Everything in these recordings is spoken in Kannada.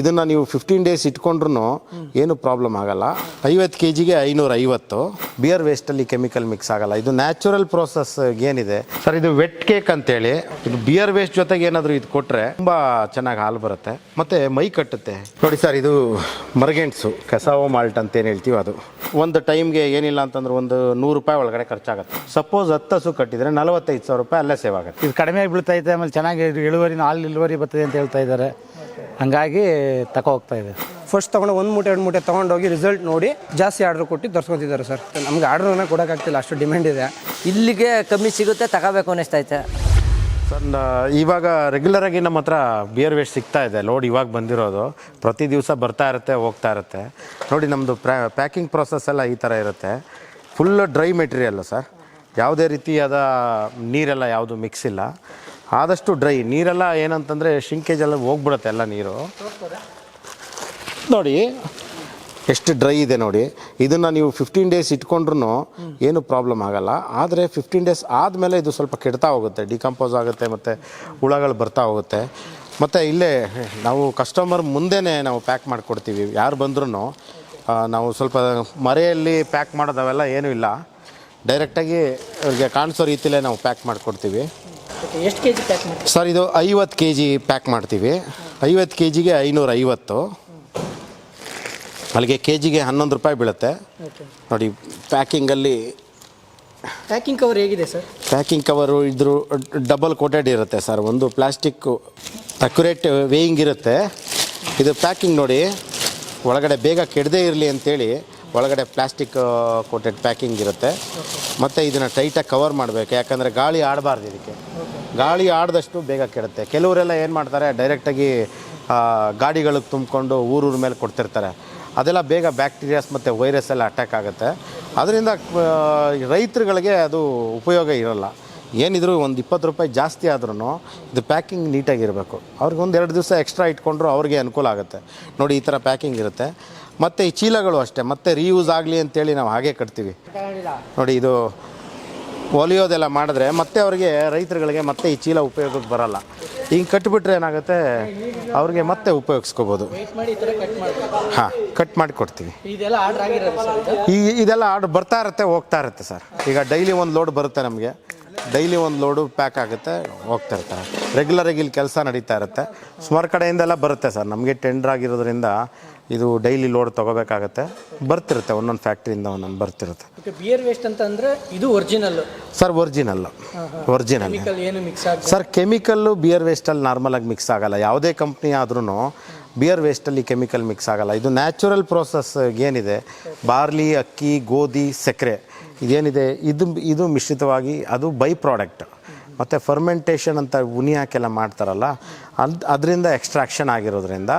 ಇದನ್ನು ನೀವು ಫಿಫ್ಟೀನ್ ಡೇಸ್ ಇಟ್ಕೊಂಡ್ರೂ ಏನು ಪ್ರಾಬ್ಲಮ್ ಆಗಲ್ಲ. ಐವತ್ತು ಕೆ ಜಿಗೆ ಐನೂರ ಐವತ್ತು ಬಿಯರ್ ವೇಸ್ಟಲ್ಲಿ ಕೆಮಿಕಲ್ ಮಿಕ್ಸ್ ಆಗಲ್ಲ. ಇದು ನ್ಯಾಚುರಲ್ ಪ್ರೋಸೆಸ್ ಏನಿದೆ? ಸರ್ ಇದು ವೆಟ್ ಕೇಕ್ ಅಂತೇಳಿ. ಇದು ಬಿಯರ್ ವೇಸ್ಟ್ ಜೊತೆಗೆ ಏನಾದರೂ ಇದು ಕೊಟ್ಟರೆ ತುಂಬ ಚೆನ್ನಾಗಿ ಹಾಲು ಬರುತ್ತೆ. ಮತ್ತು ಮೈ ಕಟ್ಟುತ್ತೆ. ನೋಡಿ ಸರ್ ಇದು ಮರ್ಗೆಂಟ್ಸು ಕಸಾವೋ ಮಾಲ್ಟ್ ಅಂತ ಏನು ಹೇಳ್ತೀವಿ ಅದು. ಒಂದು ಟೈಮ್ಗೆ ಏನಿಲ್ಲ ಅಂತಂದ್ರೆ ಒಂದು ನೂರು ರೂಪಾಯಿ ಒಳಗಡೆ ಖರ್ಚಾಗುತ್ತೆ. ಸಪೋಸ್ ಹತ್ತು ಹಸು ಕಟ್ಟಿದರೆ ನಲವತ್ತೈದು ಸಾವಿರ ರೂಪಾಯಿ ಅಲ್ಲೇ ಸೇವ್ ಆಗುತ್ತೆ. ಇದು ಕಡಿಮೆ ಬೀಳ್ತೈತೆ ಆಮೇಲೆ ಚೆನ್ನಾಗಿ ಇಳುವರಿ ಹಾಲು ಇಳುವರಿ ಬರ್ತದೆ ಅಂತ ಹೇಳ್ತಾ ಇದ್ದಾರೆ. ಹಂಗಾಗಿ ತಗೋ ಹೋಗ್ತಾ ಇದೆ. ಫಸ್ಟ್ ತೊಗೊಂಡು ಒಂದು ಮೂಟೆ ಎರಡು ಮೂಟೆ ತೊಗೊಂಡೋಗಿ ರಿಸಲ್ಟ್ ನೋಡಿ ಜಾಸ್ತಿ ಆರ್ಡ್ರ್ ಕೊಟ್ಟು ತರ್ಸ್ಕೊತಿದ್ದಾರೆ ಸರ್ ನಮ್ಗೆ ಆರ್ಡ್ರನ್ನ ಕೊಡೋಕ್ಕಾಗ್ತಿಲ್ಲ ಅಷ್ಟು ಡಿಮ್ಯಾಂಡ್ ಇದೆ. ಇಲ್ಲಿಗೆ ಕಮ್ಮಿ ಸಿಗುತ್ತೆ ತಗೋಬೇಕು ಅನ್ನಿಸ್ತೈತೆ. ಸರ್ ಇವಾಗ ರೆಗ್ಯುಲರ್ ಆಗಿ ನಮ್ಮ ಹತ್ರ ಬಿಯರ್ ವೇಸ್ಟ್ ಸಿಗ್ತಾ ಇದೆ. ಲೋಡ್ ಇವಾಗ ಬಂದಿರೋದು. ಪ್ರತಿ ದಿವಸ ಬರ್ತಾ ಇರುತ್ತೆ ಹೋಗ್ತಾ ಇರುತ್ತೆ. ನೋಡಿ ನಮ್ಮದು ಪ್ಯಾಕಿಂಗ್ ಪ್ರೊಸೆಸ್ ಎಲ್ಲ ಈ ಥರ ಇರುತ್ತೆ. ಫುಲ್ ಡ್ರೈ ಮೆಟೀರಿಯಲ್ಲು ಸರ್ ಯಾವುದೇ ರೀತಿಯಾದ ನೀರೆಲ್ಲ ಯಾವುದು ಮಿಕ್ಸ್ ಇಲ್ಲ. ಆದಷ್ಟು ಡ್ರೈ. ನೀರೆಲ್ಲ ಏನಂತಂದರೆ ಶಿಂಕೇಜ್ ಎಲ್ಲ ಹೋಗ್ಬಿಡುತ್ತೆ ಎಲ್ಲ ನೀರು. ನೋಡಿ, ಎಷ್ಟು ಡ್ರೈ ಇದೆ ನೋಡಿ. ಇದನ್ನು ನೀವು ಫಿಫ್ಟೀನ್ ಡೇಸ್ ಇಟ್ಕೊಂಡ್ರೂ ಏನು ಪ್ರಾಬ್ಲಮ್ ಆಗಲ್ಲ. ಆದರೆ ಫಿಫ್ಟೀನ್ ಡೇಸ್ ಆದಮೇಲೆ ಇದು ಸ್ವಲ್ಪ ಕೆಡ್ತಾ ಹೋಗುತ್ತೆ. ಡಿಕಂಪೋಸ್ ಆಗುತ್ತೆ ಮತ್ತು ಹುಳಗಳು ಬರ್ತಾ ಹೋಗುತ್ತೆ. ಮತ್ತು ಇಲ್ಲೇ ನಾವು ಕಸ್ಟಮರ್ ಮುಂದೆನೇ ನಾವು ಪ್ಯಾಕ್ ಮಾಡಿಕೊಡ್ತೀವಿ. ಯಾರು ಬಂದ್ರೂ ನಾವು ಸ್ವಲ್ಪ ಮರೆಯಲ್ಲಿ ಪ್ಯಾಕ್ ಮಾಡೋದು ಅವೆಲ್ಲ ಏನೂ ಇಲ್ಲ. ಡೈರೆಕ್ಟಾಗಿ ಅವ್ರಿಗೆ ಕಾಣಿಸೋ ರೀತಿಯಲ್ಲೇ ನಾವು ಪ್ಯಾಕ್ ಮಾಡಿಕೊಡ್ತೀವಿ. ಎಷ್ಟು ಕೆ ಜಿ ಪ್ಯಾಕ್ ಮಾಡಿ ಸರ್ ಇದು ಐವತ್ತು ಕೆ ಜಿ ಪ್ಯಾಕ್ ಮಾಡ್ತೀವಿ. ಐವತ್ತು ಕೆ ಜಿಗೆ ಐನೂರ ಐವತ್ತು ಅಲ್ಲಿಗೆ ಕೆ ಜಿಗೆ ಹನ್ನೊಂದು ರೂಪಾಯಿ ಬೀಳುತ್ತೆ. ನೋಡಿ ಪ್ಯಾಕಿಂಗಲ್ಲಿ ಪ್ಯಾಕಿಂಗ್ ಕವರ್ ಹೇಗಿದೆ ಸರ್? ಪ್ಯಾಕಿಂಗ್ ಕವರು ಇದ್ರು ಡಬಲ್ ಕೋಟೆಡ್ ಇರುತ್ತೆ ಸರ್. ಒಂದು ಪ್ಲಾಸ್ಟಿಕ್ ಅಕ್ಯುರೇಟ್ ವೇಯಿಂಗ್ ಇರುತ್ತೆ. ಇದು ಪ್ಯಾಕಿಂಗ್ ನೋಡಿ ಒಳಗಡೆ ಬೇಗ ಕೆಡದೇ ಇರಲಿ ಅಂತೇಳಿ ಒಳಗಡೆ ಪ್ಲಾಸ್ಟಿಕ್ ಕೋಟೆಡ್ ಪ್ಯಾಕಿಂಗ್ ಇರುತ್ತೆ. ಮತ್ತು ಇದನ್ನು ಟೈಟಾಗಿ ಕವರ್ ಮಾಡಬೇಕು. ಯಾಕಂದರೆ ಗಾಳಿ ಆಡಬಾರ್ದು ಇದಕ್ಕೆ. ಗಾಳಿ ಆಡದಷ್ಟು ಬೇಗ ಕೆಡುತ್ತೆ. ಕೆಲವರೆಲ್ಲ ಏನು ಮಾಡ್ತಾರೆ ಡೈರೆಕ್ಟಾಗಿ ಗಾಡಿಗಳಿಗೆ ತುಂಬಿಕೊಂಡು ಊರೂರ ಮೇಲೆ ಕೊಡ್ತಿರ್ತಾರೆ. ಅದೆಲ್ಲ ಬೇಗ ಬ್ಯಾಕ್ಟೀರಿಯಾಸ್ ಮತ್ತು ವೈರಸ್ ಎಲ್ಲ ಅಟ್ಯಾಕ್ ಆಗುತ್ತೆ. ಅದರಿಂದ ರೈತರುಗಳಿಗೆ ಅದು ಉಪಯೋಗ ಇರೋಲ್ಲ. ಏನಿದ್ರು ಒಂದು ಇಪ್ಪತ್ತು ರೂಪಾಯಿ ಜಾಸ್ತಿ ಆದ್ರೂ ಇದು ಪ್ಯಾಕಿಂಗ್ ನೀಟಾಗಿರಬೇಕು ಅವ್ರಿಗೆ ಒಂದು ಎರಡು ದಿವಸ ಎಕ್ಸ್ಟ್ರಾ ಇಟ್ಕೊಂಡ್ರು ಅವ್ರಿಗೆ ಅನುಕೂಲ ಆಗುತ್ತೆ. ನೋಡಿ ಈ ಥರ ಪ್ಯಾಕಿಂಗ್ ಇರುತ್ತೆ. ಮತ್ತು ಈ ಚೀಲಗಳು ಅಷ್ಟೇ, ಮತ್ತೆ ರೀಯೂಸ್ ಆಗಲಿ ಅಂತೇಳಿ ನಾವು ಹಾಗೆ ಕಟ್ತೀವಿ. ನೋಡಿ ಇದು ಒಲಿಯೋದೆಲ್ಲ ಮಾಡಿದ್ರೆ ಮತ್ತೆ ಅವರಿಗೆ ರೈತರುಗಳಿಗೆ ಮತ್ತೆ ಈ ಚೀಲ ಉಪಯೋಗಕ್ಕೆ ಬರಲ್ಲ. ಹಿಂಗೆ ಕಟ್ಬಿಟ್ರೆ ಏನಾಗುತ್ತೆ, ಅವ್ರಿಗೆ ಮತ್ತೆ ಉಪಯೋಗಿಸ್ಕೋಬೋದು. ಹಾಂ ಕಟ್ ಮಾಡಿ ಕೊಡ್ತೀವಿ. ಇದೆಲ್ಲ ಆರ್ಡ್ರ್ ಆಗಿರೋದು ಸರ್ ಈ ಇದೆಲ್ಲ ಆರ್ಡರ್ ಬರ್ತಾ ಇರುತ್ತೆ, ಹೋಗ್ತಾ ಇರುತ್ತೆ ಸರ್. ಈಗ ಡೈಲಿ ಒಂದು ಲೋಡ್ ಬರುತ್ತೆ ನಮಗೆ. ಡೈಲಿ ಒಂದು ಲೋಡು ಪ್ಯಾಕ್ ಆಗುತ್ತೆ, ಹೋಗ್ತಾ ಇರ್ತಾರೆ ರೆಗ್ಯುಲರಾಗಿ ಇಲ್ಲಿ ಕೆಲಸ ನಡೀತಾ ಇರುತ್ತೆ. ಸುಮಾರು ಕಡೆಯಿಂದೆಲ್ಲ ಬರುತ್ತೆ ಸರ್. ನಮಗೆ ಟೆಂಡರ್ ಆಗಿರೋದ್ರಿಂದ ಇದು ಡೈಲಿ ಲೋಡ್ ತೊಗೋಬೇಕಾಗತ್ತೆ. ಬರ್ತಿರುತ್ತೆ ಒಂದೊಂದು ಫ್ಯಾಕ್ಟ್ರಿಯಿಂದ ಒಂದೊಂದು ಬರ್ತಿರುತ್ತೆ. ಬಿಯರ್ ವೇಸ್ಟ್ ಅಂತ ಅಂದರೆ ಇದು ಒರಿಜಿನಲ್ ಸರ್ ಒರಿಜಿನಲ್ ಒರಿಜಿನಲ್ ಏನು ಮಿಕ್ಸ್ ಆಗಿ ಸರ್ ಕೆಮಿಕಲ್ಲು ಬಿಯರ್ ವೇಸ್ಟಲ್ಲಿ ನಾರ್ಮಲಾಗಿ ಮಿಕ್ಸ್ ಆಗಲ್ಲ. ಯಾವುದೇ ಕಂಪ್ನಿ ಆದ್ರೂ ಬಿಯರ್ ವೇಸ್ಟಲ್ಲಿ ಕೆಮಿಕಲ್ ಮಿಕ್ಸ್ ಆಗಲ್ಲ. ಇದು ನ್ಯಾಚುರಲ್ ಪ್ರೋಸೆಸ್ ಏನಿದೆ? ಬಾರ್ಲಿ ಅಕ್ಕಿ ಗೋಧಿ ಸಕ್ಕರೆ ಇದೇನಿದೆ? ಇದು ಇದು ಮಿಶ್ರಿತವಾಗಿ ಅದು ಬೈ ಪ್ರಾಡಕ್ಟ್ ಮತ್ತು ಫರ್ಮೆಂಟೇಷನ್ ಅಂತ ಉನಿ ಹಾಕೆಲ್ಲ ಮಾಡ್ತಾರಲ್ಲ ಅದು ಅದರಿಂದ ಎಕ್ಸ್ಟ್ರಾಕ್ಷನ್ ಆಗಿರೋದ್ರಿಂದ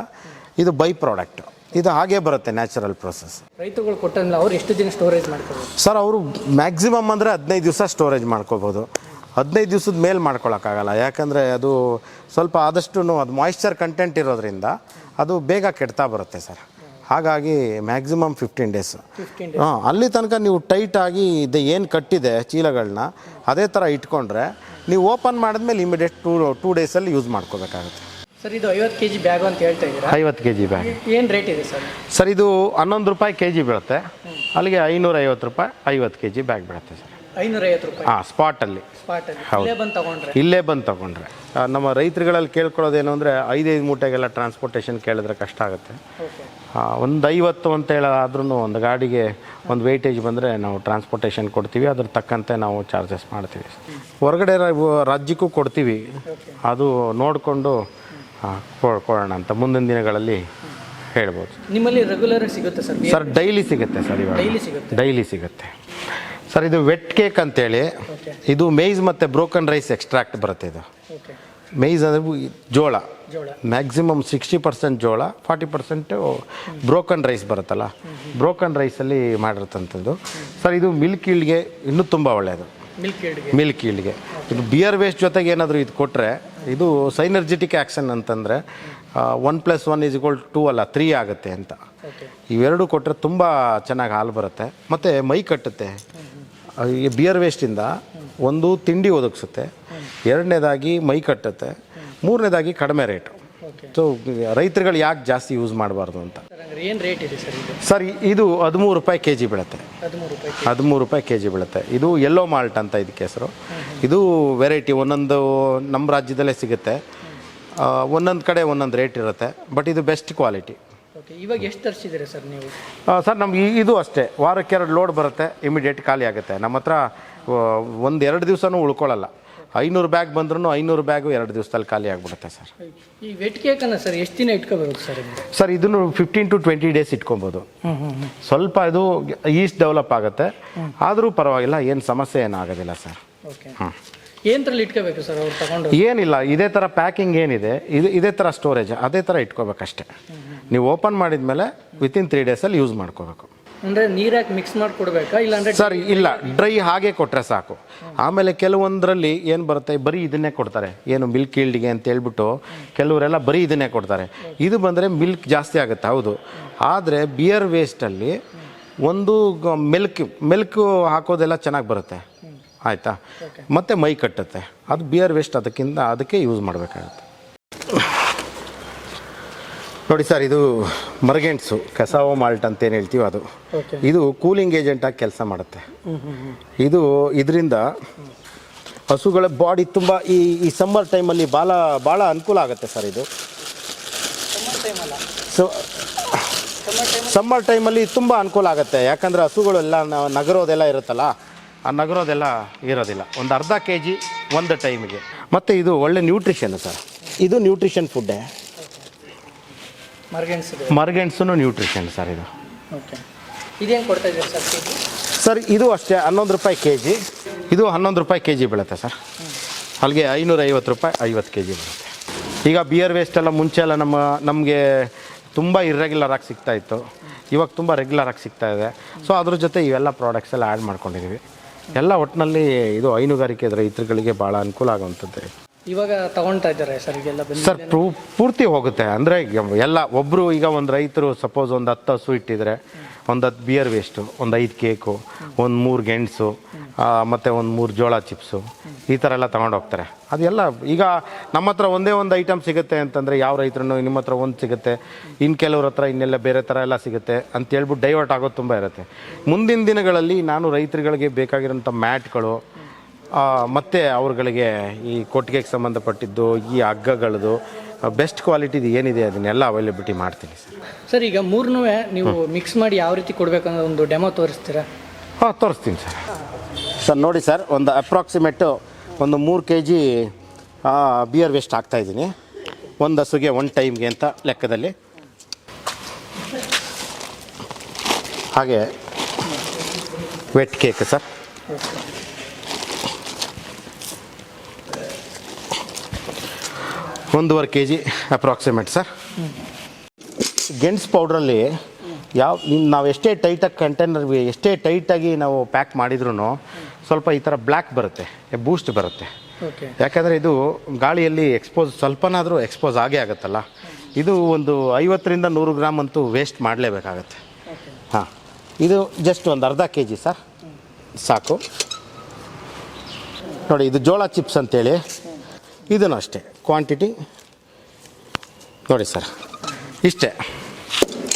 ಇದು ಬೈ ಪ್ರಾಡಕ್ಟ್. ಇದು ಹಾಗೆ ಬರುತ್ತೆ ನ್ಯಾಚುರಲ್ ಪ್ರೋಸೆಸ್. ರೈತರುಗಳು ಕೊಟ್ಟಂದ್ರೆ ಅವ್ರು ಎಷ್ಟು ದಿನ ಸ್ಟೋರೇಜ್ ಮಾಡ್ಕೋಬೋದು? ಸರ್ ಅವರು ಮ್ಯಾಕ್ಸಿಮಮ್ ಅಂದರೆ ಹದಿನೈದು ದಿವಸ ಸ್ಟೋರೇಜ್ ಮಾಡ್ಕೋಬೋದು. ಹದಿನೈದು ದಿವಸದ ಮೇಲೆ ಮಾಡ್ಕೊಳ್ಳೋಕ್ಕಾಗಲ್ಲ ಯಾಕಂದರೆ ಅದು ಸ್ವಲ್ಪ ಆದಷ್ಟು ಅದು ಮಾಯಿಶ್ಚರ್ ಕಂಟೆಂಟ್ ಇರೋದ್ರಿಂದ ಅದು ಬೇಗ ಕೆಡ್ತಾ ಬರುತ್ತೆ ಸರ್. ಹಾಗಾಗಿ ಮ್ಯಾಕ್ಸಿಮಮ್ ಫಿಫ್ಟೀನ್ ಡೇಸ್ ಹಾಂ ಅಲ್ಲಿ ತನಕ ನೀವು ಟೈಟಾಗಿ ಇದು ಏನು ಕಟ್ಟಿದೆ ಚೀಲಗಳನ್ನ ಅದೇ ಥರ ಇಟ್ಕೊಂಡ್ರೆ ನೀವು ಓಪನ್ ಮಾಡಿದ್ಮೇಲೆ ಇಮಿಡಿಯೇಟ್ ಟೂ ಟೂ ಡೇಸಲ್ಲಿ ಯೂಸ್ ಮಾಡ್ಕೋಬೇಕಾಗುತ್ತೆ. ಸರ್ ಇದು ಐವತ್ತು ಕೆ ಜಿ ಬ್ಯಾಗು ಅಂತ ಹೇಳ್ತಾ ಇದ್ದೀರಾ? ಐವತ್ತು ಕೆ ಜಿ ಬ್ಯಾಗ್. ಏನು ರೇಟ್ ಇದೆ ಸರ್ ಸರ್ ಇದು ಹನ್ನೊಂದು ರೂಪಾಯಿ ಕೆ ಜಿ ಬೀಳುತ್ತೆ. ಅಲ್ಲಿಗೆ ಐನೂರ ಐವತ್ತು ರೂಪಾಯಿ ಐವತ್ತು ಕೆ ಜಿ ಬ್ಯಾಗ್ ಬೀಳುತ್ತೆ ಸರ್ ಐನೂರೈವತ್ತು ರೂಪಾಯಿ. ಹಾಂ ಸ್ಪಾಟಲ್ಲಿ ಸ್ಪಾಟಲ್ಲಿ ಹೌದು. ಇಲ್ಲೇ ಬಂದು ತಗೊಂಡ್ರೆ? ಇಲ್ಲೇ ಬಂದು ತಗೊಂಡ್ರೆ. ನಮ್ಮ ರೈತರುಗಳಲ್ಲಿ ಕೇಳ್ಕೊಳ್ಳೋದೇನು ಅಂದರೆ ಐದೈದು ಮೂಟೆಗೆಲ್ಲ ಟ್ರಾನ್ಸ್ಪೋರ್ಟೇಷನ್ ಕೇಳಿದ್ರೆ ಕಷ್ಟ ಆಗುತ್ತೆ. ಒಂದು ಐವತ್ತು ಅಂತ ಹೇಳಾದ್ರೂ ಒಂದು ಗಾಡಿಗೆ ಒಂದು ವೆಯ್ಟೇಜ್ ಬಂದರೆ ನಾವು ಟ್ರಾನ್ಸ್ಪೋರ್ಟೇಷನ್ ಕೊಡ್ತೀವಿ. ಅದ್ರ ತಕ್ಕಂತೆ ನಾವು ಚಾರ್ಜಸ್ ಮಾಡ್ತೀವಿ. ಹೊರಗಡೆ ರಾಜ್ಯಕ್ಕೂ ಕೊಡ್ತೀವಿ. ಅದು ನೋಡಿಕೊಂಡು ಕೊಡೋಣ ಅಂತ ಮುಂದಿನ ದಿನಗಳಲ್ಲಿ ಹೇಳ್ಬೋದು. ನಿಮ್ಮಲ್ಲಿ ರೆಗ್ಯುಲರ್ ಸಿಗುತ್ತೆ ಸರ್ ಸರ್ ಡೈಲಿ ಸಿಗುತ್ತೆ ಸರ್ ಇವಾಗ. ಡೈಲಿ ಸಿಗುತ್ತೆ. ಡೈಲಿ ಸಿಗುತ್ತೆ. ಸರ್ ಇದು ವೆಟ್ ಕೇಕ್ ಅಂತೇಳಿ ಇದು ಮೇಯ್ಸ್ ಮತ್ತು ಬ್ರೋಕನ್ ರೈಸ್ ಎಕ್ಸ್ಟ್ರಾಕ್ಟ್ ಬರುತ್ತೆ ಇದು. ಮೇಯ್ಸ್ ಅಂದರೆ ಜೋಳ. ಜೋಳ. ಮ್ಯಾಕ್ಸಿಮಮ್ ಸಿಕ್ಸ್ಟಿ ಪರ್ಸೆಂಟ್ ಜೋಳ ಫಾರ್ಟಿ ಪರ್ಸೆಂಟು ಬ್ರೋಕನ್ ರೈಸ್ ಬರುತ್ತಲ್ಲ. ಬ್ರೋಕನ್ ರೈಸಲ್ಲಿ ಮಾಡಿರ್ತಂಥದ್ದು. ಸರ್ ಇದು ಮಿಲ್ಕ್ ಈಲ್ಡ್ಗೆ ಇನ್ನೂ ತುಂಬ ಒಳ್ಳೆಯದು ಮಿಲ್ಕ್ ಈಲ್ಡ್ಗೆ ಇದು ಬಿಯರ್ ವೇಸ್ಟ್ ಜೊತೆಗೆ ಏನಾದರೂ ಇದು ಕೊಟ್ಟರೆ ಇದು ಸೈನರ್ಜೆಟಿಕ್ ಆ್ಯಕ್ಷನ್ ಅಂತಂದರೆ one plus one is equal two ಅಲ್ಲ ತ್ರೀ ಆಗುತ್ತೆ ಅಂತ. ಇವೆರಡು ಕೊಟ್ಟರೆ ತುಂಬ ಚೆನ್ನಾಗಿ ಹಾಲು ಬರುತ್ತೆ. ಮತ್ತು ಮೈ ಕಟ್ಟುತ್ತೆ. ಈ ಬಿಯರ್ ವೇಸ್ಟಿಂದ ಒಂದು ತಿಂಡಿ ಒದಗಿಸುತ್ತೆ. ಎರಡನೇದಾಗಿ ಮೈ ಕಟ್ಟುತ್ತೆ. ಮೂರನೇದಾಗಿ ಕಡಿಮೆ ರೇಟು ಸೊ ರೈತರುಗಳು ಯಾಕೆ ಜಾಸ್ತಿ ಯೂಸ್ ಮಾಡಬಾರ್ದು ಅಂತ? ಸರ್ ಏನು ರೇಟ್ ಇದೆ ಸರ್ ಇದು? ಸರ್ ಇದು ಹದಿಮೂರು ರೂಪಾಯಿ ಕೆ ಜಿ ಬೀಳುತ್ತೆ. ಹದಿಮೂರು ರೂಪಾಯಿ ಹದಿಮೂರು ರೂಪಾಯಿ ಕೆ ಜಿ ಬೀಳುತ್ತೆ. ಇದು ಯೆಲ್ಲೋ ಮಾಲ್ಟ್ ಅಂತ ಇದಕ್ಕೆ ಹೆಸರು. ಇದು ವೆರೈಟಿ ಒಂದೊಂದು ನಮ್ಮ ರಾಜ್ಯದಲ್ಲೇ ಸಿಗುತ್ತೆ. ಆ, ಒಂದೊಂದು ಕಡೆ ಒಂದೊಂದು ರೇಟ್ ಇರುತ್ತೆ. ಬಟ್ ಇದು ಬೆಸ್ಟ್ ಕ್ವಾಲಿಟಿ ಓಕೆ ಇವಾಗ ಎಷ್ಟು ತರಿಸಿದ್ದೀರಾ ಸರ್ ನೀವು? ಸರ್ ನಮ್ಗೆ ಈ- ಇದು ಅಷ್ಟೇ. ವಾರಕ್ಕೆ ಎರಡು ಲೋಡ್ ಬರುತ್ತೆ ಇಮಿಡಿಯೇಟ್ ಖಾಲಿ ಆಗುತ್ತೆ. ನಮ್ಮ ಹತ್ರ ಒಂದು ಎರಡು ದಿವಸನೂ ಉಳ್ಕೊಳ್ಳಲ್ಲ ಐನೂರು ಬ್ಯಾಗ್ ಬಂದ್ರೂ ಐನೂರು ಬ್ಯಾಗು ಎರಡು ದಿವಸದಲ್ಲಿ ಖಾಲಿ ಆಗಿಬಿಡುತ್ತೆ ಸರ್. ಈ ವೆಟ್ ಕೇಕನ್ನು ಸರ್ ಎಷ್ಟು ದಿನ ಇಟ್ಕೋಬೇಕು ಸರ್ ಸರ್ ಇದನ್ನು ಫಿಫ್ಟೀನ್ ಟು ಟ್ವೆಂಟಿ ಡೇಸ್ ಇಟ್ಕೊಬೋದು. ಸ್ವಲ್ಪ ಇದು ಈಸ್ಟ್ ಡೆವಲಪ್ ಆಗುತ್ತೆ. ಆದರೂ ಪರವಾಗಿಲ್ಲ ಏನು ಸಮಸ್ಯೆ ಏನಾಗೋದಿಲ್ಲ ಸರ್. ಓಕೆ. ಏನರಲ್ಲಿ ಇಟ್ಕೋಬೇಕು ಸರ್ ಅವ್ರು ತಗೊಂಡು ಏನಿಲ್ಲ ಇದೇ ಥರ ಪ್ಯಾಕಿಂಗ್ ಏನಿದೆ ಇದು ಇದೇ ಥರ ಸ್ಟೋರೇಜ್ ಅದೇ ಥರ ಇಟ್ಕೋಬೇಕಷ್ಟೇ. ನೀವು ಓಪನ್ ಮಾಡಿದ ಮೇಲೆ ವಿತಿನ್ ತ್ರೀ ಡೇಸಲ್ಲಿ ಯೂಸ್ ಮಾಡ್ಕೋಬೇಕು. ಅಂದರೆ ನೀರಾಗಿ ಮಿಕ್ಸ್ ಮಾಡಿ ಕೊಡಬೇಕಾ ಇಲ್ಲಾಂದ್ರೆ ಸರ್ ಇಲ್ಲ. ಡ್ರೈ ಹಾಗೆ ಕೊಟ್ಟರೆ ಸಾಕು. ಆಮೇಲೆ ಕೆಲವೊಂದರಲ್ಲಿ ಏನು ಬರುತ್ತೆ? ಬರೀ ಇದನ್ನೇ ಕೊಡ್ತಾರೆ. ಏನು ಮಿಲ್ಕ್ ಈಲ್ಡ್ಗೆ ಅಂತ ಹೇಳ್ಬಿಟ್ಟು ಕೆಲವರೆಲ್ಲ ಬರೀ ಇದನ್ನೇ ಕೊಡ್ತಾರೆ. ಇದು ಬಂದರೆ ಮಿಲ್ಕ್ ಜಾಸ್ತಿ ಆಗುತ್ತೆ ಹೌದು. ಆದರೆ ಬಿಯರ್ ವೇಸ್ಟಲ್ಲಿ ಒಂದು ಮಿಲ್ಕ್ ಮಿಲ್ಕ್ ಹಾಕೋದೆಲ್ಲ ಚೆನ್ನಾಗಿ ಬರುತ್ತೆ. ಆಯಿತಾ? ಮತ್ತೆ ಮೈ ಕಟ್ಟುತ್ತೆ. ಅದು ಬಿಯರ್ ವೇಸ್ಟ್ ಅದಕ್ಕಿಂತ ಅದಕ್ಕೆ ಯೂಸ್ ಮಾಡಬೇಕಾಗುತ್ತೆ. ನೋಡಿ ಸರ್ ಇದು ಮರ್ಗೆಂಟ್ಸು ಕಸಾವೋ ಮಾಲ್ಟ್ ಅಂತ ಏನು ಹೇಳ್ತೀವಿ ಅದು. ಇದು ಕೂಲಿಂಗ್ ಏಜೆಂಟ್ ಆಗಿ ಕೆಲಸ ಮಾಡುತ್ತೆ. ಇದು ಇದರಿಂದ ಹಸುಗಳ ಬಾಡಿ ತುಂಬ ಈ ಈ ಸಮ್ಮರ್ ಟೈಮಲ್ಲಿ ಭಾಳ ಭಾಳ ಅನುಕೂಲ ಆಗುತ್ತೆ ಸರ್ ಇದು. ಸೊ ಸಮ್ಮರ್ ಟೈಮಲ್ಲಿ ತುಂಬ ಅನುಕೂಲ ಆಗುತ್ತೆ. ಯಾಕಂದರೆ ಹಸುಗಳೆಲ್ಲ ನಗರೋದೆಲ್ಲ ಇರುತ್ತಲ್ಲ ಆ ನಗರೋದೆಲ್ಲ ಇರೋದಿಲ್ಲ. ಒಂದು ಅರ್ಧ ಕೆ ಜಿ ಒಂದು ಟೈಮಿಗೆ. ಮತ್ತು ಇದು ಒಳ್ಳೆ ನ್ಯೂಟ್ರಿಷನ್ ಸರ್. ಇದು ನ್ಯೂಟ್ರಿಷನ್ ಫುಡ್ಡೇ ಮರಗೆಣಸು ನ್ಯೂಟ್ರಿಷನ್ ಸರ್ ಇದು. ಓಕೆ. ಇದೇನು ಕೊಡ್ತಾ ಇದ್ದೀರಾ ಸರ್ ಕೆ ಜಿ ಸರ್ ಇದು ಅಷ್ಟೇ ಹನ್ನೊಂದು ರೂಪಾಯಿ ಕೆ ಜಿ ಇದು ಹನ್ನೊಂದು ರೂಪಾಯಿ ಕೆ ಜಿ ಬೀಳುತ್ತೆ ಸರ್. ಅಲ್ಲಿಗೆ ಐನೂರ ಐವತ್ತು ರೂಪಾಯಿ ಐವತ್ತು ಕೆ ಜಿ ಬೀಳುತ್ತೆ. ಈಗ ಬಿಯರ್ ವೇಸ್ಟ್ ಎಲ್ಲ ಮುಂಚೆ ಎಲ್ಲ ನಮ್ಮ ನಮಗೆ ತುಂಬ ಇರ್ರೆಗ್ಯುಲರ್ ಆಗಿ ಸಿಗ್ತಾ ಇತ್ತು. ಇವಾಗ ತುಂಬ ರೆಗ್ಯುಲರ್ ಆಗಿ ಸಿಗ್ತಾ ಇದೆ. ಸೊ ಅದ್ರ ಜೊತೆ ಇವೆಲ್ಲ ಪ್ರಾಡಕ್ಟ್ಸ್ ಎಲ್ಲ ಆ್ಯಡ್ ಮಾಡ್ಕೊಂಡಿದ್ದೀವಿ ಎಲ್ಲ ಒಟ್ಟಿನಲ್ಲಿ ಇದು ಹೈನುಗಾರಿಕೆ ರೈತರುಗಳಿಗೆ ಭಾಳ ಅನುಕೂಲ ಆಗುವಂಥದ್ದು. ಇವಾಗ ತಗೊಳ್ತಾ ಇದ್ದಾರೆ ಸರ್, ಈಗೆಲ್ಲ ಸರ್ ಪೂರ್ತಿ ಹೋಗುತ್ತೆ. ಅಂದರೆ ಎಲ್ಲ ಒಬ್ಬರು ಈಗ ಒಂದು ರೈತರು ಸಪೋಸ್ ಒಂದು ಹತ್ತು ಹಸು ಇಟ್ಟಿದ್ರೆ, ಒಂದು ಹತ್ತು ಬಿಯರ್ ವೇಸ್ಟು ಒಂದು ಐದು ಕೇಕು ಒಂದು ಮೂರು ಗೆಣಸು ಮತ್ತು ಒಂದು ಮೂರು ಜೋಳ ಚಿಪ್ಸು ಈ ಥರ ಎಲ್ಲ ತಗೊಂಡು ಹೋಗ್ತಾರೆ. ಅದೆಲ್ಲ ಈಗ ನಮ್ಮ ಹತ್ರ ಒಂದೇ ಒಂದು ಐಟಮ್ ಸಿಗುತ್ತೆ ಅಂತಂದರೆ ಯಾವ ರೈತರು ನಿಮ್ಮ ಹತ್ರ ಒಂದು ಸಿಗುತ್ತೆ ಇನ್ನು ಕೆಲವ್ರ ಹತ್ರ ಇನ್ನೆಲ್ಲ ಬೇರೆ ಥರ ಎಲ್ಲ ಸಿಗುತ್ತೆ ಅಂತ ಹೇಳ್ಬಿಟ್ಟು ಡೈವರ್ಟ್ ಆಗೋದು ತುಂಬ ಇರುತ್ತೆ. ಮುಂದಿನ ದಿನಗಳಲ್ಲಿ ನಾನು ರೈತರುಗಳಿಗೆ ಬೇಕಾಗಿರೋಂಥ ಮ್ಯಾಟ್ಗಳು ಮತ್ತೆ ಅವ್ರುಗಳಿಗೆ ಈ ಕೊಟ್ಟಿಗೆಗೆ ಸಂಬಂಧಪಟ್ಟಿದ್ದು ಈ ಹಗ್ಗಗಳದು ಬೆಸ್ಟ್ ಕ್ವಾಲಿಟಿದು ಏನಿದೆ ಅದನ್ನೆಲ್ಲ ಅವೈಲೇಬಿಲಿಟಿ ಮಾಡ್ತೀನಿ ಸರ್. ಸರ್ ಈಗ ಮೂರನ್ನೂ ನೀವು ಮಿಕ್ಸ್ ಮಾಡಿ ಯಾವ ರೀತಿ ಕೊಡಬೇಕನ್ನೋ ಒಂದು ಡೆಮೋ ತೋರಿಸ್ತೀರಾ? ಹಾಂ ತೋರಿಸ್ತೀನಿ ಸರ್. ಸರ್ ನೋಡಿ ಸರ್ ಒಂದು ಅಪ್ರಾಕ್ಸಿಮೇಟು ಒಂದು ಮೂರು ಕೆ ಜಿ ಬಿಯರ್ ವೇಸ್ಟ್ ಹಾಕ್ತಾಯಿದ್ದೀನಿ ಒಂದು ಹಸುಗೆ ಒನ್ ಟೈಮ್ಗೆ ಅಂತ ಲೆಕ್ಕದಲ್ಲಿ. ಹಾಗೆ ವೆಟ್ ಕೇಕ್ ಸರ್. ಒಂದೂವರೆ ಕೆ ಜಿ ಅಪ್ರಾಕ್ಸಿಮೇಟ್ ಸರ್ ಗೆಣಸು ಪೌಡ್ರಲ್ಲಿ ಯಾವ ನಾವು ಎಷ್ಟೇ ಟೈಟಾಗಿ ಕಂಟೈನರ್ ಎಷ್ಟೇ ಟೈಟಾಗಿ ನಾವು ಪ್ಯಾಕ್ ಮಾಡಿದ್ರೂ ಸ್ವಲ್ಪ ಈ ಥರ ಬ್ಲ್ಯಾಕ್ ಬರುತ್ತೆ ಬೂಸ್ಟ್ ಬರುತ್ತೆ. ಓಕೆ ಯಾಕಂದರೆ ಇದು ಗಾಳಿಯಲ್ಲಿ ಎಕ್ಸ್ಪೋಸ್ ಸ್ವಲ್ಪನಾದರೂ ಎಕ್ಸ್ಪೋಸ್ ಆಗೇ ಆಗುತ್ತಲ್ಲ. ಇದು ಒಂದು ಐವತ್ತರಿಂದ ನೂರು ಗ್ರಾಮ್ ಅಂತೂ ವೇಸ್ಟ್ ಮಾಡಲೇಬೇಕಾಗತ್ತೆ. ಹಾಂ. ಇದು ಜಸ್ಟ್ ಒಂದು ಅರ್ಧ ಕೆ ಜಿ ಸರ್ ಸಾಕು. ನೋಡಿ ಇದು ಜೋಳ ಚಿಪ್ಸ್ ಅಂತೇಳಿ. ಇದನ್ನು ಅಷ್ಟೇ. ಕ್ವಾಂಟಿಟಿ ನೋಡಿ ಸರ್ ಇಷ್ಟೇ.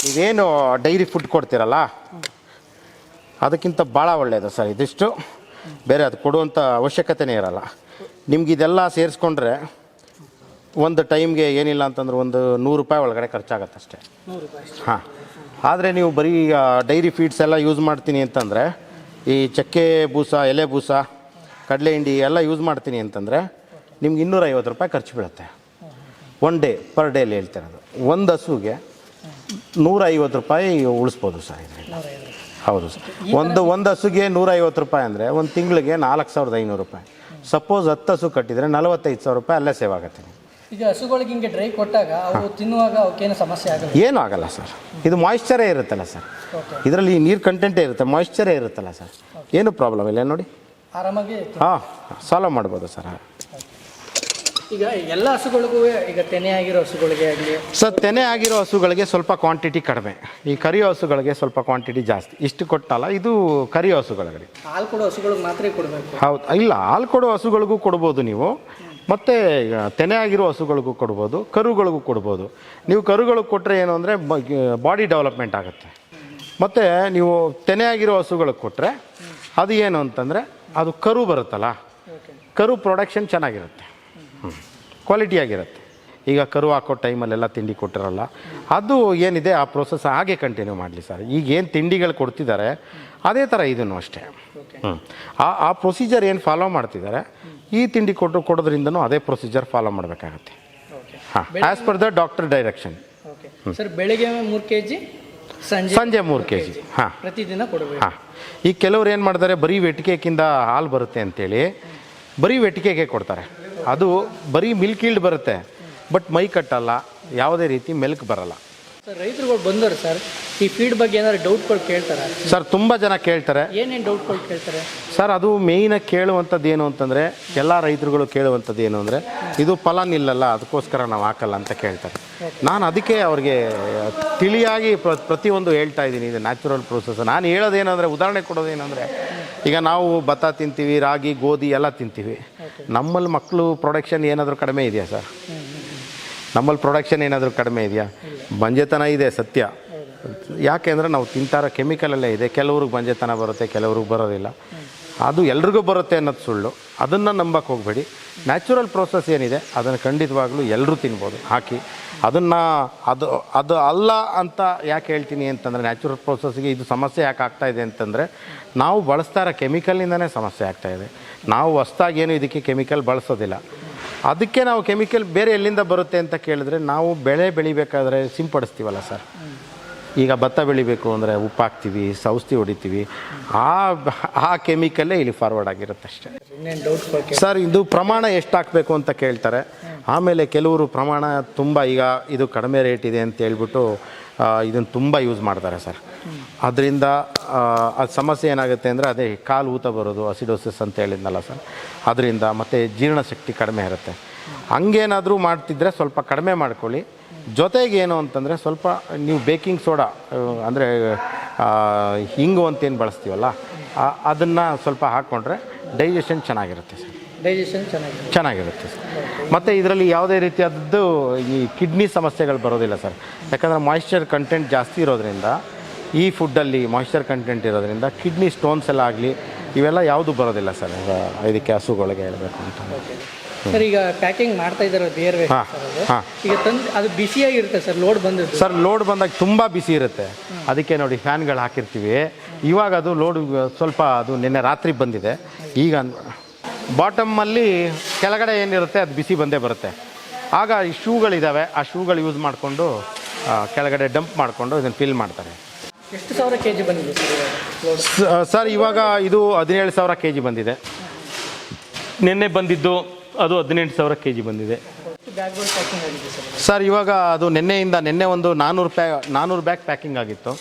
ನೀವೇನು ಡೈರಿ ಫುಡ್ ಕೊಡ್ತೀರಲ್ಲ ಅದಕ್ಕಿಂತ ಭಾಳ ಒಳ್ಳೆಯದು ಸರ್ ಇದಿಷ್ಟು. ಬೇರೆ ಅದು ಕೊಡುವಂಥ ಅವಶ್ಯಕತೆನೇ ಇರಲ್ಲ. ನಿಮ್ಗೆ ಇದೆಲ್ಲ ಸೇರಿಸ್ಕೊಂಡ್ರೆ ಒಂದು ಟೈಮ್ಗೆ ಏನಿಲ್ಲ ಅಂತಂದ್ರೆ ಒಂದು ನೂರು ರೂಪಾಯಿ ಒಳಗಡೆ ಖರ್ಚಾಗತ್ತೆ ಅಷ್ಟೇ. ಹಾಂ. ಆದರೆ ನೀವು ಬರೀ ಡೈರಿ ಫೀಡ್ಸ್ ಎಲ್ಲ ಯೂಸ್ ಮಾಡ್ತೀನಿ ಅಂತಂದರೆ ಈ ಚಕ್ಕೆ ಬೂಸ ಎಲೆ ಬೂಸ ಕಡಲೆ ಹಿಂಡಿ ಎಲ್ಲ ಯೂಸ್ ಮಾಡ್ತೀನಿ ಅಂತಂದರೆ ನಿಮ್ಗೆ ಇನ್ನೂರೈವತ್ತು ರೂಪಾಯಿ ಖರ್ಚು ಬೀಳುತ್ತೆ. ಒನ್ ಡೇ ಪರ್ ಡೇಲಿ ಹೇಳ್ತಿರೋದು ಒಂದು ಹಸುಗೆ ನೂರೈವತ್ತು ರೂಪಾಯಿ ಉಳಿಸ್ಬೋದು ಸರ್ ಇದರಿಂದ ಹೌದು ಸರ್. ಒಂದು ಒಂದು ಹಸುಗೆ ನೂರೈವತ್ತು ರೂಪಾಯಿ ಅಂದರೆ ಒಂದು ತಿಂಗಳಿಗೆ ನಾಲ್ಕು ಸಾವಿರದ ಐನೂರು ರೂಪಾಯಿ. ಸಪೋಸ್ ಹತ್ತು ಹಸು ಕಟ್ಟಿದರೆ ನಲವತ್ತೈದು ಸಾವಿರ ರೂಪಾಯಿ ಅಲ್ಲೇ ಸೇವ್ ಆಗುತ್ತೆ. ಈಗ ಹಸುಗಳಿಗೆ ಹಿಂಗೆ ಡ್ರೈ ಕೊಟ್ಟಾಗ ಅವು ತಿನ್ನುವಾಗ ಅವಕ್ಕೇನು ಸಮಸ್ಯೆ ಆಗಲ್ಲ? ಏನೂ ಆಗಲ್ಲ ಸರ್. ಇದು ಮಾಯಿಶ್ಚರೇ ಇರುತ್ತಲ್ಲ ಸರ್. ಇದರಲ್ಲಿ ನೀರು ಕಂಟೆಂಟೇ ಇರುತ್ತೆ ಮಾಯಿಶ್ಚರೇ ಇರುತ್ತಲ್ಲ ಸರ್. ಏನು ಪ್ರಾಬ್ಲಮ್ ಇಲ್ಲ ನೋಡಿ? ಆರಾಮಾಗಿ ಹಾಂ ಸಾಲ್ವ್ ಮಾಡ್ಬೋದು ಸರ್. ಈಗ ಎಲ್ಲ ಹಸುಗಳಿಗೂ ಈಗ ತೆನೆ ಆಗಿರೋ ಹಸುಗಳಿಗೆ ಆಗಲಿ. ಸರ್ ತೆನೆ ಆಗಿರೋ ಹಸುಗಳಿಗೆ ಸ್ವಲ್ಪ ಕ್ವಾಂಟಿಟಿ ಕಡಿಮೆ. ಈ ಕರಿ ಹಸುಗಳಿಗೆ ಸ್ವಲ್ಪ ಕ್ವಾಂಟಿಟಿ ಜಾಸ್ತಿ. ಇಷ್ಟು ಕೊಟ್ಟಲ್ಲ ಇದು ಕರಿಯೋ ಹಸುಗಳಿಗೆ ಹಾಲು ಕೊಡೋ ಹಸುಗಳಿಗೆ ಮಾತ್ರ ಕೊಡಬೇಕು. ಹೌದು. ಇಲ್ಲ ಹಾಲು ಕೊಡೋ ಹಸುಗಳಿಗೂ ಕೊಡ್ಬೋದು ನೀವು. ಮತ್ತು ಈಗ ತೆನೆ ಆಗಿರೋ ಹಸುಗಳಿಗೂ ಕೊಡ್ಬೋದು ಕರುಗಳಿಗೂ ಕೊಡ್ಬೋದು. ನೀವು ಕರುಗಳಿಗೆ ಕೊಟ್ಟರೆ ಏನು ಅಂದರೆ ಬಾಡಿ ಡೆವಲಪ್ಮೆಂಟ್ ಆಗುತ್ತೆ. ಮತ್ತು ನೀವು ತೆನೆ ಆಗಿರೋ ಹಸುಗಳಿಗೆ ಕೊಟ್ಟರೆ ಅದು ಏನು ಅಂತಂದರೆ ಅದು ಕರು ಬರುತ್ತಲ್ಲ. ಕರು ಪ್ರೊಡಕ್ಷನ್ ಚೆನ್ನಾಗಿರುತ್ತೆ. ಕ್ವಾಲಿಟಿಯಾಗಿರುತ್ತೆ ಈಗ ಕರು ಹಾಕೋ ಟೈಮಲ್ಲೆಲ್ಲ ತಿಂಡಿ ಕೊಟ್ಟಿರಲ್ಲ. ಅದು ಏನಿದೆ ಆ ಪ್ರೊಸೆಸ್ ಹಾಗೆ ಕಂಟಿನ್ಯೂ ಮಾಡಲಿ ಸರ್. ಈಗ ಏನು ತಿಂಡಿಗಳು ಕೊಡ್ತಿದ್ದಾರೆ ಅದೇ ಥರ ಇದನ್ನು ಅಷ್ಟೇ. ಹ್ಞೂ ಆ ಆ ಪ್ರೊಸೀಜರ್ ಏನು ಫಾಲೋ ಮಾಡ್ತಿದ್ದಾರೆ ಈ ತಿಂಡಿ ಕೊಟ್ಟು ಕೊಡೋದ್ರಿಂದನೂ ಅದೇ ಪ್ರೊಸೀಜರ್ ಫಾಲೋ ಮಾಡಬೇಕಾಗತ್ತೆ. ಹಾಂ as per the doctor direction okay sir ಬೆಳಿಗ್ಗೆ ಮೂರು ಕೆ ಜಿ ಸಂಜೆ ಸಂಜೆ ಮೂರು ಕೆ ಜಿ ಹಾಂ. ಪ್ರತಿದಿನ ಕೊಡಬೇಕು. ಹಾಂ. ಈಗ ಕೆಲವ್ರು ಏನು ಮಾಡ್ತಾರೆ ಬರೀ ವೆಟ್ಕೇಕಿಂದ ಹಾಲು ಬರುತ್ತೆ ಅಂತೇಳಿ ಬರೀ ವೆಟಿಕೆಗೆ ಕೊಡ್ತಾರೆ. ಅದು ಬರೀ ಮಿಲ್ಕ್ ಈಲ್ಡ್ ಬರುತ್ತೆ. ಬಟ್ ಮೈ ಕಟ್ಟಲ್ಲ. ಯಾವುದೇ ರೀತಿ ಮಿಲ್ಕ್ ಬರಲ್ಲ. ರೈತರುಗಳು ಬಂದರು ಸರ್ ಈ ಫೀಡ್ ಬಗ್ಗೆ ಏನಾದ್ರು ಡೌಟ್ಗಳು ಕೇಳ್ತಾರೆ? ಸರ್ ತುಂಬ ಜನ ಕೇಳ್ತಾರೆ. ಏನೇನು ಡೌಟ್ಗಳು ಕೇಳ್ತಾರೆ? ಸರ್ ಅದು ಮೇಯ್ನಾಗಿ ಕೇಳುವಂಥದ್ದು ಏನು ಅಂತಂದರೆ ಎಲ್ಲ ರೈತರುಗಳು ಕೇಳುವಂಥದ್ದು ಏನು ಅಂದರೆ ಇದು ಫಲ ನಿಲ್ಲಲ್ಲ ಅದಕ್ಕೋಸ್ಕರ ನಾವು ಹಾಕಲ್ಲ ಅಂತ ಕೇಳ್ತಾರೆ. ನಾನು ಅದಕ್ಕೆ ಅವ್ರಿಗೆ ತಿಳಿಯಾಗಿ ಪ್ರ ಪ್ರತಿಯೊಂದು ಹೇಳ್ತಾ ಇದ್ದೀನಿ ಇದು ನ್ಯಾಚುರಲ್ ಪ್ರೋಸೆಸ್ ನಾನು ಹೇಳೋದೇನಂದರೆ ಉದಾಹರಣೆ ಕೊಡೋದೇನೆಂದರೆ ಈಗ ನಾವು ಭತ್ತ ತಿಂತೀವಿ ರಾಗಿ ಗೋಧಿ ಎಲ್ಲ ತಿಂತೀವಿ. ನಮ್ಮಲ್ಲಿ ಮಕ್ಕಳು ಪ್ರೊಡಕ್ಷನ್ ಏನಾದರೂ ಕಡಿಮೆ ಇದೆಯಾ ಸರ್? ನಮ್ಮಲ್ಲಿ ಪ್ರೊಡಕ್ಷನ್ ಏನಾದರೂ ಕಡಿಮೆ ಇದೆಯಾ? ಬಂಜೆತನ ಇದೆ ಸತ್ಯ. ಯಾಕೆ ಅಂದರೆ ನಾವು ತಿಂತಾರ ಕೆಮಿಕಲಲ್ಲೇ ಇದೆ. ಕೆಲವ್ರಿಗೆ ಬಂಜೆತನ ಬರುತ್ತೆ, ಕೆಲವ್ರಿಗೆ ಬರೋದಿಲ್ಲ. ಅದು ಎಲ್ರಿಗೂ ಬರುತ್ತೆ ಅನ್ನೋದು ಸುಳ್ಳು. ಅದನ್ನು ನಂಬಕ್ಕೆ ಹೋಗಬೇಡಿ. ನ್ಯಾಚುರಲ್ ಪ್ರೋಸೆಸ್ ಏನಿದೆ, ಅದನ್ನು ಖಂಡಿತವಾಗ್ಲೂ ಎಲ್ಲರೂ ತಿನ್ಬೋದು. ಹಾಕಿ. ಅದನ್ನು ಅದು ಅದು ಅಲ್ಲ ಅಂತ ಯಾಕೆ ಹೇಳ್ತೀನಿ ಅಂತಂದರೆ ನ್ಯಾಚುರಲ್ ಪ್ರೋಸೆಸ್ಗೆ ಇದು ಸಮಸ್ಯೆ ಯಾಕೆ ಆಗ್ತಾ ಇದೆ ಅಂತಂದರೆ, ನಾವು ಬಳಸ್ತಾ ಇರೋ ಕೆಮಿಕಲ್ನಿಂದನೇ ಸಮಸ್ಯೆ ಆಗ್ತಾಯಿದೆ ನಾವು ಹೊಸ್ದಾಗಿ ಏನು ಇದಕ್ಕೆ ಕೆಮಿಕಲ್ ಬಳಸೋದಿಲ್ಲ. ಅದಕ್ಕೆ ನಾವು ಕೆಮಿಕಲ್ ಬೇರೆ ಎಲ್ಲಿಂದ ಬರುತ್ತೆ ಅಂತ ಕೇಳಿದ್ರೆ ನಾವು ಬೆಳೆ ಬೆಳಿಬೇಕಾದ್ರೆ ಸಿಂಪಡಿಸ್ತೀವಲ್ಲ ಸರ್. ಈಗ ಭತ್ತ ಬೆಳಿಬೇಕು ಅಂದರೆ ಉಪ್ಪು ಹಾಕ್ತೀವಿ ಸೌಸ್ತಿ ಹೊಡಿತೀವಿ. ಆ ಆ ಕೆಮಿಕಲ್ಲೇ ಇಲ್ಲಿ ಫಾರ್ವರ್ಡ್ ಆಗಿರುತ್ತೆ ಅಷ್ಟೇ. ಸರ್ ಇದು ಪ್ರಮಾಣ ಎಷ್ಟು ಹಾಕಬೇಕು ಅಂತ ಕೇಳ್ತಾರೆ. ಆಮೇಲೆ ಕೆಲವರು ಪ್ರಮಾಣ ತುಂಬ ಈಗ ಇದು ಕಡಿಮೆ ರೇಟ್ ಇದೆ ಅಂತ ಹೇಳ್ಬಿಟ್ಟು ಇದನ್ನು ತುಂಬ ಯೂಸ್ ಮಾಡ್ತಾರೆ ಸರ್. ಅದರಿಂದ ಅದು ಸಮಸ್ಯೆ ಏನಾಗುತ್ತೆ ಅಂದರೆ ಅದೇ ಕಾಲು ಊತ ಬರೋದು ಅಸಿಡೋಸಿಸ್ ಅಂತ ಹೇಳಿದ್ನಲ್ಲ ಸರ್. ಅದರಿಂದ ಮತ್ತು ಜೀರ್ಣಶಕ್ತಿ ಕಡಿಮೆ ಇರುತ್ತೆ. ಹಂಗೇನಾದರೂ ಮಾಡ್ತಿದ್ರೆ ಸ್ವಲ್ಪ ಕಡಿಮೆ ಮಾಡ್ಕೊಳ್ಳಿ. ಜೊತೆಗೆ ಏನು ಅಂತಂದರೆ ಸ್ವಲ್ಪ ನೀವು ಬೇಕಿಂಗ್ ಸೋಡಾ ಅಂದರೆ ಹಿಂಗು ಅಂತೇನು ಬಳಸ್ತೀವಲ್ಲ ಅದನ್ನು ಸ್ವಲ್ಪ ಹಾಕ್ಕೊಂಡ್ರೆ ಡೈಜೆಷನ್ ಚೆನ್ನಾಗಿರುತ್ತೆ ಸರ್. ಡೈಜೆಷನ್ ಚೆನ್ನಾಗಿದೆ. ಚೆನ್ನಾಗಿರುತ್ತೆ ಸರ್. ಮತ್ತು ಇದರಲ್ಲಿ ಯಾವುದೇ ರೀತಿಯಾದದ್ದು ಈ ಕಿಡ್ನಿ ಸಮಸ್ಯೆಗಳು ಬರೋದಿಲ್ಲ ಸರ್. ಯಾಕಂದರೆ ಮಾಯಿಶ್ಚರ್ ಕಂಟೆಂಟ್ ಜಾಸ್ತಿ ಇರೋದ್ರಿಂದ ಈ ಫುಡ್ಡಲ್ಲಿ ಮಾಯಿಶ್ಚರ್ ಕಂಟೆಂಟ್ ಇರೋದ್ರಿಂದ ಕಿಡ್ನಿ ಸ್ಟೋನ್ಸ್ ಎಲ್ಲ ಆಗಲಿ ಇವೆಲ್ಲ ಯಾವುದು ಬರೋದಿಲ್ಲ ಸರ್. ಇದಕ್ಕೆ ಹಸುಗಳಿಗೆ ಹೇಳಬೇಕು ಅಂತ. ಸರ್ ಈಗ ಪ್ಯಾಕಿಂಗ್ ಮಾಡ್ತಾ ಇದ್ದಾರೆ ಬೇರೆ. ಈಗ ತಂದು ಅದು ಬಿಸಿಯಾಗಿರುತ್ತೆ ಸರ್ ಲೋಡ್ ಬಂದಿದ್ದು? ಸರ್ ಲೋಡ್ ಬಂದಾಗ ತುಂಬ ಬಿಸಿ ಇರುತ್ತೆ. ಅದಕ್ಕೆ ನೋಡಿ ಫ್ಯಾನ್ಗಳು ಹಾಕಿರ್ತೀವಿ. ಇವಾಗ ಅದು ಲೋಡ್ ಸ್ವಲ್ಪ ಅದು ನಿನ್ನೆ ರಾತ್ರಿ ಬಂದಿದೆ. ಈಗ ಬಾಟಮಲ್ಲಿ ಕೆಳಗಡೆ ಏನಿರುತ್ತೆ ಅದು ಬಿಸಿ ಬಂದೇ ಬರುತ್ತೆ. ಆಗ ಈ ಶೂಗಳಿದ್ದಾವೆ ಆ ಶೂಗಳು ಯೂಸ್ ಮಾಡಿಕೊಂಡು ಕೆಳಗಡೆ ಡಂಪ್ ಮಾಡಿಕೊಂಡು ಇದನ್ನು ಫಿಲ್ ಮಾಡ್ತಾರೆ. ಎಷ್ಟು ಸಾವಿರ ಕೆ ಜಿ ಬಂದಿದೆ ಸರ್ ಇವಾಗ? ಇದು ಹದಿನೇಳು ಸಾವಿರ ಕೆ ಜಿ ಬಂದಿದೆ. ನಿನ್ನೆ ಬಂದಿದ್ದು ಅದು ಹದಿನೆಂಟು ಸಾವಿರ ಕೆ ಜಿ ಬಂದಿದೆ ಸರ್? ಇವಾಗ ಅದು ನಿನ್ನೆಯಿಂದ ನಿನ್ನೆ ಒಂದು ನಾನ್ನೂರು ಪ್ಯಾ ನಾನ್ನೂರು ಬ್ಯಾಗ್ ಪ್ಯಾಕಿಂಗ್ ಆಗಿತ್ತು.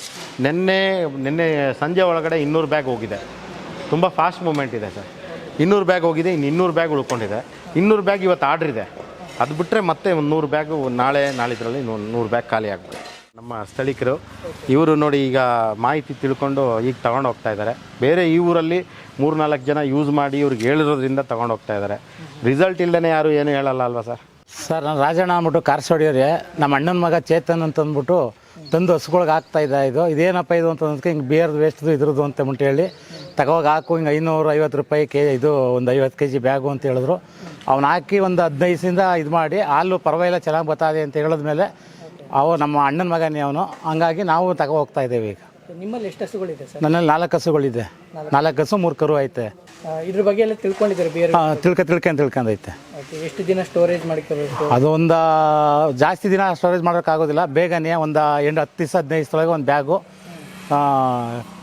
ನಿನ್ನೆ ನಿನ್ನೆ ಸಂಜೆ ಒಳಗಡೆ ಇನ್ನೂರು ಬ್ಯಾಗ್ ಹೋಗಿದೆ. ತುಂಬ ಫಾಸ್ಟ್ ಮೂಮೆಂಟ್ ಇದೆ ಸರ್. ಇನ್ನೂರು ಬ್ಯಾಗ್ ಹೋಗಿದೆ, ಇನ್ನು ಇನ್ನೂರು ಬ್ಯಾಗ್ ಉಳ್ಕೊಂಡಿದೆ. ಇನ್ನೂರು ಬ್ಯಾಗ್ ಇವತ್ತು ಆರ್ಡ್ರ್ ಇದೆ. ಅದು ಬಿಟ್ಟರೆ ಮತ್ತೆ ಒಂದು ನೂರು ಬ್ಯಾಗು ನಾಳೆ, ನಾಳಿದ್ರಲ್ಲಿ ನೂರು ಬ್ಯಾಗ್ ಖಾಲಿ ಆಗ್ಬೋದು ನಮ್ಮ ಸ್ಥಳೀಕರು, ಇವರು ನೋಡಿ ಈಗ ಮಾಹಿತಿ ತಿಳ್ಕೊಂಡು ಈಗ ತಗೊಂಡು ಹೋಗ್ತಾ ಇದ್ದಾರೆ. ಬೇರೆ ಈ ಊರಲ್ಲಿ ಮೂರು ನಾಲ್ಕು ಜನ ಯೂಸ್ ಮಾಡಿ ಇವ್ರಿಗೆ ಹೇಳಿರೋದ್ರಿಂದ ತಗೊಂಡು ಹೋಗ್ತಾ ಇದ್ದಾರೆ. ರಿಸಲ್ಟ್ ಇಲ್ಲದೇ ಯಾರು ಏನು ಹೇಳಲ್ಲ ಅಲ್ವಾ ಸರ್? ಸರ್, ನಾನು ರಾಜಣ್ಣ ಅಂದ್ಬಿಟ್ಟು ಕಾರ್ಸೋಡಿಯವ್ರಿಗೆ ನಮ್ಮ ಅಣ್ಣನ ಮಗ ಚೇತನ್ ಅಂತ ಅಂದ್ಬಿಟ್ಟು ತಂದು ಹಸುಗಳಿಗೆ ಹಾಕ್ತಾ ಇದ್ದ ಇದು. ಇದೇನಪ್ಪ ಇದು ಅಂತ ಅಂದ್ಕೆ ಹಿಂಗೆ ಬೇರ್ದು ವೇಸ್ಟ್ದು ಇದ್ರದ್ದು ಅಂತ ಹೇಳಿ. ತಗೋಗಿ ಹಾಕು ಹಿಂಗೆ ಐನೂರು ಐವತ್ತು ರೂಪಾಯಿ ಕೆ ಇದು ಒಂದು ಐವತ್ತು ಕೆ ಜಿ ಬ್ಯಾಗು ಅಂತ ಹೇಳಿದ್ರು. ಅವ್ನು ಹಾಕಿ ಒಂದು ಹದಿನೈದಿಂದ ಇದು ಮಾಡಿ ಹಾಲು ಪರವಾಗಿಲ್ಲ ಚೆನ್ನಾಗಿ ಬರ್ತದೆ ಅಂತ ಹೇಳಿದ್ಮೇಲೆ ಅವು ನಮ್ಮ ಅಣ್ಣನ ಮಗನೇ ಅವನು. ಹಂಗಾಗಿ ನಾವು ತಗೋ ಹೋಗ್ತಾ ಇದ್ದೇವೆ ಈಗ. ನಿಮ್ಮಲ್ಲಿ ಎಷ್ಟು ಹಸುಗಳಿದೆ ಸರ್? ನನ್ನಲ್ಲಿ ನಾಲ್ಕು ಹಸುಗಳಿದೆ. ನಾಲ್ಕು ಹಸು ಮೂರು ಕರು ಐತೆ. ಇದ್ರ ಬಗ್ಗೆ ಎಲ್ಲ ತಿಳ್ಕೊಂಡಿದ್ದಾರೆ ಬೇರೆ ತಿಳ್ಕ ತಿಳ್ಕೊಂಡು ತಿಳ್ಕೊಂಡೈತೆ. ಎಷ್ಟು ದಿನ ಸ್ಟೋರೇಜ್ ಮಾಡ್ಕೋಬೇಕು ಅದು ಒಂದು ಜಾಸ್ತಿ ದಿನ ಸ್ಟೋರೇಜ್ ಮಾಡೋಕ್ಕಾಗೋದಿಲ್ಲ ಬೇಗನೆ ಒಂದು ಎಂಟು ಹತ್ತು ದಿವಸ ಹದಿನೈದು ಒಂದು ಬ್ಯಾಗು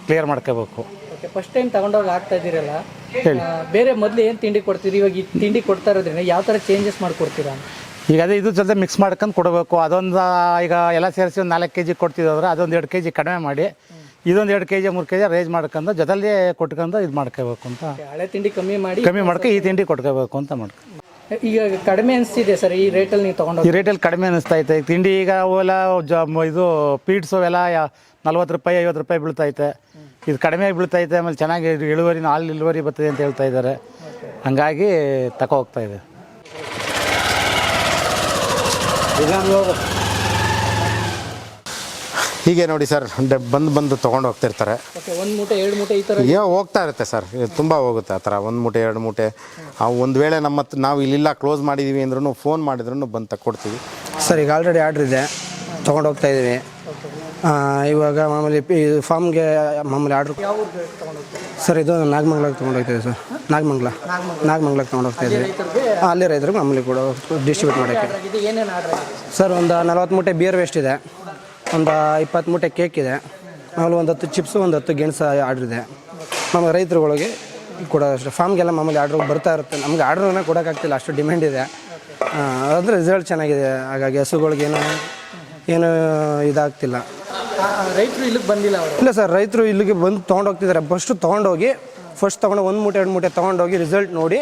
ಕ್ಲಿಯರ್ ಮಾಡ್ಕೋಬೇಕು. ಓಕೆ ಫಸ್ಟ್ ಟೈಮ್ ತಗೊಂಡೋಗಿ ಆಗ್ತಾ ಇದ್ದೀರಲ್ಲ ಬೇರೆ ಮೊದಲು ಏನು ತಿಂಡಿ ಕೊಡ್ತೀರಿ? ಇವಾಗ ಈ ತಿಂಡಿ ಕೊಡ್ತಾ ಇರೋದ್ರಿಂದ ಯಾವ ಥರ ಚೇಂಜಸ್ ಮಾಡಿಕೊಡ್ತೀರಾ ಈಗ ಅದೇ ಇದು ಜೊತೆ ಮಿಕ್ಸ್ ಮಾಡ್ಕೊಂಡು ಕೊಡಬೇಕು. ಅದೊಂದು ಈಗ ಎಲ್ಲ ಸೇರಿಸಿ ಒಂದು ನಾಲ್ಕು ಕೆ ಜಿ ಕೊಡ್ತಿದ್ರೆ ಅದೊಂದು ಎರಡು ಕೆ ಜಿ ಕಡಿಮೆ ಮಾಡಿ ಇದೊಂದು ಎರಡು ಕೆ ಜಿ ಮೂರು ಕೆ ಜಿ ರೇಜ್ ಮಾಡ್ಕೊಂಡು ಜೊತೆಲಿ ಕೊಟ್ಕೊಂಡು ಇದು ಮಾಡ್ಕೋಬೇಕು ಅಂತ. ಹಳೆ ತಿಂಡಿ ಕಮ್ಮಿ ಮಾಡಿ ಕಮ್ಮಿ ಮಾಡ್ಕೊ ಈ ತಿಂಡಿ. ಕೊಟ್ಕೋಬೇಕು ಅಂತ ಮಾಡ್ಕೊ. ಈಗ ಕಡಿಮೆ ಅನಿಸ್ತಿದೆ ಸರ್ ಈ ರೇಟಲ್ಲಿ ನೀವು ತೊಗೊಂಡು ಈ ರೇಟಲ್ಲಿ ಕಡಿಮೆ ಅನಿಸ್ತಾ ಐತೆ. ತಿಂಡಿ ಈಗ ಅವೆಲ್ಲ ಜ ಇದು ಪೀಟ್ಸು ಎಲ್ಲ ನಲ್ವತ್ತು ರೂಪಾಯಿ ಐವತ್ತು ರೂಪಾಯಿ ಬೀಳ್ತೈತೆ ಇದು ಕಡಿಮೆ ಬೀಳ್ತೈತೆ ಆಮೇಲೆ ಚೆನ್ನಾಗಿ ಇಳುವರಿ ಹಾಲು ಇಳುವರಿ ಬರ್ತದೆ ಅಂತ ಹೇಳ್ತಾ ಇದ್ದಾರೆ. ಹಂಗಾಗಿ ತಗೋ ಹೋಗ್ತಾ ಇದೆ. ಹೀಗೆ ನೋಡಿ ಸರ್ ಬಂದು ಬಂದು ತೊಗೊಂಡು ಹೋಗ್ತಿರ್ತಾರೆ. ಏ ಒಂದು ಮೂಟೆ ಎರಡು ಮೂಟೆ ಈ ಥರ ಹೋಗ್ತಾ ಇರುತ್ತೆ ಸರ್. ತುಂಬ ಹೋಗುತ್ತೆ ಆ ಥರ ಒಂದು ಮೂಟೆ ಎರಡು ಮೂಟೆ. ಆ ಒಂದು ವೇಳೆ ನಮ್ಮ ಹತ್ರ ನಾವು ಇಲ್ಲಿಲ್ಲ ಕ್ಲೋಸ್ ಮಾಡಿದ್ದೀವಿ ಅಂದ್ರೂ ಫೋನ್ ಮಾಡಿದ್ರೂ ಬಂದು ತಕ್ಕೊಡ್ತೀವಿ. ಸರ್ ಈಗ ಆಲ್ರೆಡಿ ಆರ್ಡ್ರ್ ಇದೆ. ತೊಗೊಂಡು ಹೋಗ್ತಾ ಇದ್ದೀವಿ ಇವಾಗ ಮಾಮೂಲಿ ಪಿ- ಇದು ಫಾರ್ಮ್ಗೆ ಮಾಮೂಲಿ ಆರ್ಡ್ರ್. ಸರ್ ಇದು ನಾಗಮಂಗ್ಲಕ್ಕೆ ತೊಗೊಂಡು ಹೋಗ್ತಾ ಸರ್. ನಾಗಮಂಗ್ಲ. ನಾಗಮಂಗ್ಲಕ್ಕೆ ತೊಗೊಂಡು ಹೋಗ್ತಾ ಇದ್ದೀವಿ ಅಲ್ಲಿ ರೈತರಿಗೆ ಮಾಮೂಲಿ ಕೂಡ ಡಿಸ್ಟ್ರಿಬ್ಯೂಟ್ ಮಾಡೋಕ್ಕೆ. ಸರ್? ಒಂದು ನಲ್ವತ್ತು ಮೂಟೆ ಬಿಯರ್ ವೇಸ್ಟ್ ಇದೆ. ಒಂದು ಇಪ್ಪತ್ತು ಮೂಟೆ ಕೇಕ್ ಇದೆ. ಆಮೇಲೆ ಒಂದು ಹತ್ತು ಚಿಪ್ಸು ಒಂದು ಹತ್ತು ಗೆಣಸ ಆರ್ಡ್ರ್ ಇದೆ. ನಮ್ಮ ರೈತರುಗಳಿಗೆ ಕೂಡ ಅಷ್ಟು. ಫಾರ್ಮ್ಗೆಲ್ಲ ಮಾಮೂಲಿ ಆರ್ಡ್ರ್ ಬರ್ತಾ ಇರುತ್ತೆ. ನಮಗೆ ಆರ್ಡ್ರನ್ನ ಕೊಡೋಕ್ಕಾಗ್ತಿಲ್ಲ ಅಷ್ಟು ಡಿಮ್ಯಾಂಡ್ ಇದೆ. ಅಂದರೆ ರಿಸಲ್ಟ್ ಚೆನ್ನಾಗಿದೆ. ಹಾಗಾಗಿ ಹಸುಗಳಿಗೇನು ಏನು ಇದಾಗ್ತಿಲ್ಲ. ರೈತರು ಇಲ್ಲಿಗೆ ಬಂದಿಲ್ಲ ಅವರು. ಇಲ್ಲ ಸರ್ ರೈತರು ಇಲ್ಲಿಗೆ ಬಂದು ತೊಗೊಂಡೋಗ್ತಿದ್ದಾರೆ ಫಸ್ಟು ತೊಗೊಂಡೋಗಿ ಫಸ್ಟ್ ತೊಗೊಂಡು ಒಂದು ಮೂಟೆ ಎರಡು ಮೂಟೆ ತೊಗೊಂಡೋಗಿ ರಿಸಲ್ಟ್ ನೋಡಿ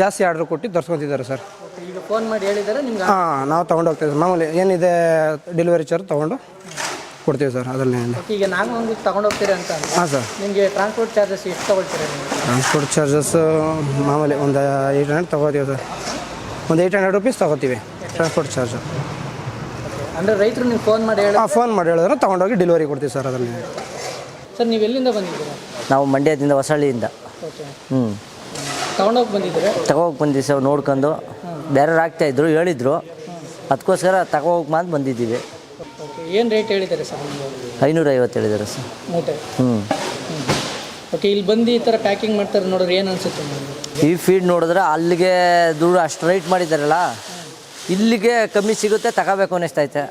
ಜಾಸ್ತಿ ಆರ್ಡ್ರ್ ಕೊಟ್ಟು ತರ್ಸ್ಕೊತಿದ್ದಾರೆ ಸರ್. ಈಗ ಫೋನ್ ಮಾಡಿ ಹೇಳಿದ್ದಾರೆ ನಿಮ್ಗೆ ಹಾಂ ನಾವು ತೊಗೊಂಡೋಗ್ತಿದ್ದೀವಿ ಹೋಗ್ತೀವಿ ಮಾಮೂಲಿ ಏನಿದೆ ಡೆಲಿವರಿ ಚಾರ್ಜ್ ತೊಗೊಂಡು ಕೊಡ್ತೀವಿ ಸರ್ ಅದರಲ್ಲಿ ಈಗ ನಾನು ತಗೊಂಡು ಹೋಗ್ತೀರಾ ಅಂತ ಹಾಂ ಸರ್. ನಿಮಗೆ ಟ್ರಾನ್ಸ್ಪೋರ್ಟ್ ಚಾರ್ಜಸ್ ಎಷ್ಟು ತಗೊಳ್ತೀರಾ ಟ್ರಾನ್ಸ್ಪೋರ್ಟ್ ಚಾರ್ಜಸ್ ಮಾಮೂಲಿ ಒಂದು ಏಯ್ಟ್ ಹಂಡ್ರೆಡ್ ತೊಗೋತೀವಿ ಸರ್. ಒಂದು ಏಯ್ಟ್ ಹಂಡ್ರೆಡ್ ರುಪೀಸ್ ತೊಗೋತೀವಿ ಟ್ರಾನ್ಸ್ಪೋರ್ಟ್ ಚಾರ್ಜು ಅಂದರೆ ರೈತರು ನೀವು ಫೋನ್ ಮಾಡಿ ಹೇಳಿ ಹಾಂ ಫೋನ್ ಮಾಡಿ ಹೇಳಿದ್ರೆ ತೊಗೊಂಡೋಗಿ ಡೆಲಿವರಿ ಕೊಡ್ತೀವಿ ಸರ್ ಅದರಲ್ಲಿ. ಸರ್ ನೀವು ಎಲ್ಲಿಂದ ಬಂದಿದ್ದೀರಾ? ನಾವು ಮಂಡ್ಯದಿಂದ ಹೊಸಳ್ಳಿಯಿಂದ. ಓಕೆ. ಹ್ಞೂ ತಗೊಂಡೋಗಿ ಬಂದಿದ್ದೀರಾ? ತಗೋಗಿ ಬಂದಿವಿ ಸರ್ ನೋಡ್ಕೊಂಡು. ಬೇರೆಯವ್ರು ಆಗ್ತಾಯಿದ್ರು ಹೇಳಿದ್ರು. ಅದಕ್ಕೋಸ್ಕರ ತಗೋಗಿ ಮಾತು ಬಂದಿದ್ದೀವಿ. ಓಕೆ. ಏನು ರೇಟ್ ಹೇಳಿದ್ದಾರೆ ಸರ್ ನಿಮಗೆ? ಐನೂರ ಐವತ್ತು ಹೇಳಿದ್ದಾರೆ ಸರ್. ಮೂಟೆ? ಹ್ಞೂ ಓಕೆ ಇಲ್ಲಿ ಬಂದು ಈ ಥರ ಪ್ಯಾಕಿಂಗ್ ಮಾಡ್ತಾರೆ ನೋಡಿದ್ರೆ ಏನು ಅನಿಸುತ್ತೆ ನಿಮಗೆ? ಈ ಫೀಡ್ ನೋಡಿದ್ರೆ ಅಲ್ಲಿಗೆ ದುಡ್ಡು ಅಷ್ಟು ರೈಟ್ ಮಾಡಿದ್ದಾರಲ್ಲ? ಇಲ್ಲಿಗೆ ಕಮ್ಮಿ ಸಿಗುತ್ತೆ ತಗೋಬೇಕು ಅನ್ನಿಸ್ತೈತೆ